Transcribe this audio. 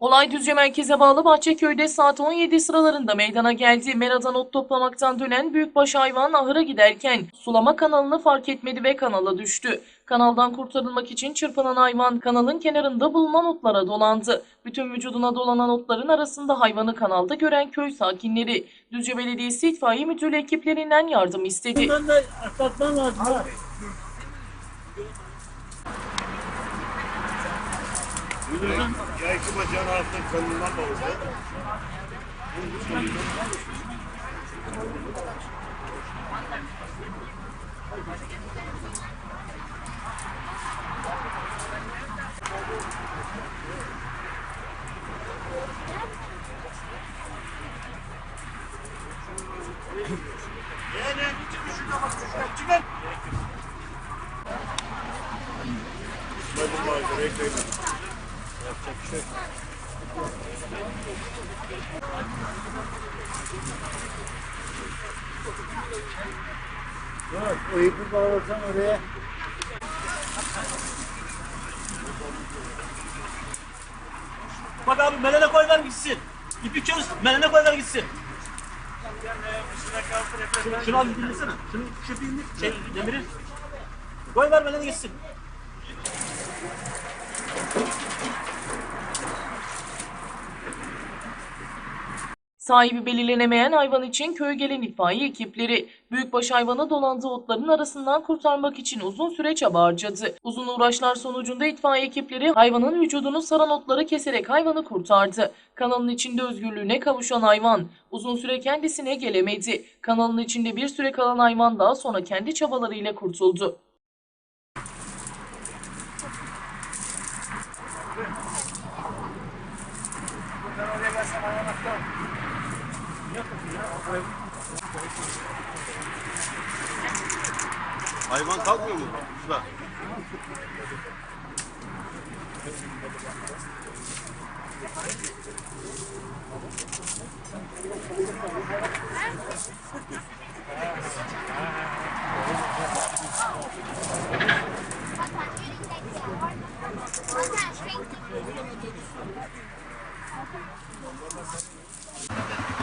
Olay Düzce merkeze bağlı Bahçeköy'de saat 17 sıralarında meydana geldi. Meradan ot toplamaktan dönen büyükbaş hayvan ahıra giderken sulama kanalını fark etmedi ve kanala düştü. Kanaldan kurtarılmak için çırpınan hayvan kanalın kenarında bulunan otlara dolandı. Bütün vücuduna dolanan otların arasında hayvanı kanalda gören köy sakinleri Düzce Belediyesi İtfaiye Müdürlüğü ekiplerinden yardım istedi. Bundan da atlatman lazım. ha. Müdürüm, yayıkı bacağın altında kanından da oldu. Yeğenim, çıkın şuradan bak, şuradan çıkın. Hadi bakalım, bekleyin. Bir. Bak, o ipi bağlasan oraya. Bak abi melene koy ver gitsin. İpi çöz, melene koy ver gitsin. Şunu, şunu abi dinlesene. Şunu, şu indir, şey, demiri. Koy ver melene gitsin. Sahibi belirlenemeyen hayvan için köye gelen itfaiye ekipleri büyükbaş hayvana dolandığı otların arasından kurtarmak için uzun süre çaba harcadı. Uzun uğraşlar sonucunda itfaiye ekipleri hayvanın vücudunu saran otları keserek hayvanı kurtardı. Kanalın içinde özgürlüğüne kavuşan hayvan uzun süre kendisine gelemedi. Kanalın içinde bir süre kalan hayvan daha sonra kendi çabalarıyla kurtuldu. Hayvan kalkmıyor mu? Şurada. Strength.